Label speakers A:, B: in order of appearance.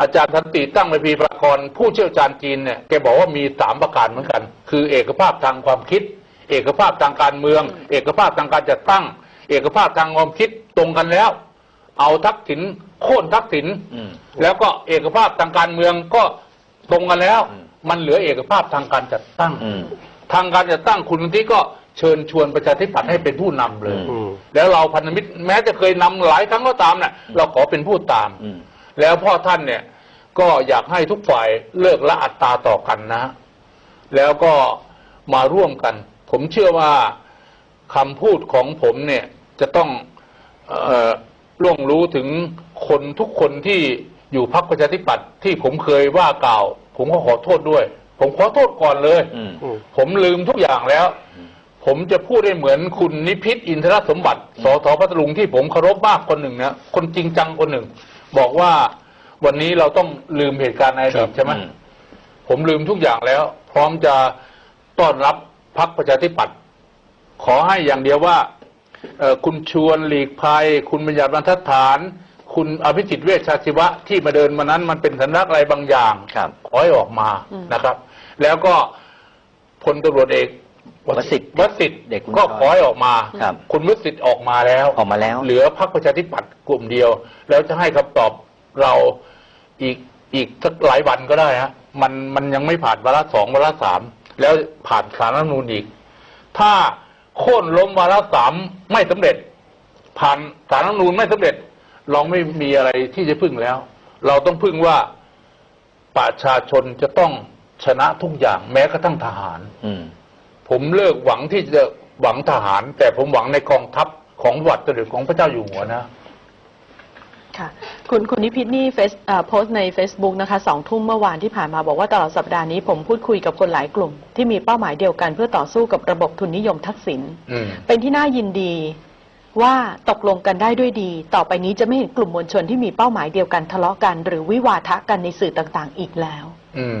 A: อาจารย์ทันติตั้งเวทีประกรณ์ผู้เชี่ยวชาญจีนเนี่ยแกบอกว่ามีสามประการเหมือนกัน คือเอกภาพทางความคิด เอกภาพทางการเมือง เอกภาพทางการจัดตั้ง เอกภาพทางความคิดตรงกันแล้ว เอาทักษิณโค่นทักษิณ
B: อืม
A: แล้วก็เอกภาพทางการเมืองก็ตรงกันแล้ว
B: อืม
A: มันเหลือเอกภาพทางการจัดตั้ง
B: อืม
A: ทางการจัดตั้งคุณที่ก็เชิญชวนประชาธิปัตย์ให้เป็นผู้นำเลย
B: อืม
A: แล้วเราพันธมิตรแม้จะเคยนำหลายครั้งก็ตามเนี่ยเราขอเป็นผู้ตาม
B: อืม
A: แล้วพ่อท่านเนี่ยก็อยากให้ทุกฝ่ายเลิกละอัตราต่อกันนะ แล้วก็มาร่วมกัน ผมเชื่อว่าคำพูดของผมเนี่ยจะต้องเอ่อล่วงรู้ถึงคนทุกคนที่อยู่พรรคประชาธิปัตย์ที่ผมเคยว่ากล่าว ผมก็ขอโทษด้วย ผมขอโทษก่อนเลย
B: อืม
A: ผมลืมทุกอย่างแล้ว ผมจะพูดได้เหมือนคุณนิพิษอินทรสมบัติสทพัทลุงที่ผมเคารพมากคนหนึ่งนะคนจริงจังคนหนึ่ง บอกว่าวันนี้เราต้องลืมเหตุการณ์ในอดีตใช่ไหม
B: อืม
A: ผมลืมทุกอย่างแล้ว พร้อมจะต้อนรับพรรคประชาธิปัตย์ขอให้อย่างเดียวว่าเอ่อคุณชวนหลีกภัย คุณบัญญัติบรรทัดฐาน คุณอภิจิตเวชชาชีวะที่มาเดินมานั้น มันเป็นสัญลักษณ์อะไรบางอย่าง
B: ครับ
A: ขอให้ออกมานะครับ แล้วก็พลตำรวจเอก
B: วสิทธิ์
A: วสิทธิ์
B: เด็กคุณ
A: ก็
B: ชอย
A: ขอให้ออกมา
B: ครับ
A: คุณวสิทธิ์ออกมาแล้ว
B: ออกมาแล้ว
A: เหลือพรรคประชาธิปัตย์กลุ่มเดียว แล้วจะให้คำตอบเราอีกอีกสักหลายวันก็ได้ฮะมันมันยังไม่ผ่านวาระสองวาระสามแล้วผ่านสารรัฐธรรมนูญอีก ถ้าโค่นล้มวาระสามไม่สำเร็จ ผ่านสารรัฐธรรมนูญไม่สำเร็จ เราไม่มีอะไรที่จะพึ่งแล้ว เราต้องพึ่งว่าประชาชนจะต้องชนะทุกอย่างแม้กระทั่งทหาร
B: อืม
A: ผมเลิกหวังที่จะหวังทหาร แต่ผมหวังในกองทัพของวัดเสด็จของพระเจ้าอยู่หัวนะ
C: ค่ะคุณคุณนิพิษนี่เฟซเอ่อโพสต์ใน Facebook นะคะสองทุ่มเมื่อวานที่ผ่านมาบอกว่าตลอดสัปดาห์นี้ผมพูดคุยกับคนหลายกลุ่ม ที่มีเป้าหมายเดียวกันเพื่อต่อสู้กับระบบทุนนิยมทักษิณ
A: อืม
C: เป็นที่น่ายินดีว่าตกลงกันได้ด้วยดี ต่อไปนี้จะไม่เห็นกลุ่มมวลชนที่มีเป้าหมายเดียวกันทะเลาะกัน หรือวิวาทะกันในสื่อต่างๆ อีกแล้ว
A: อืม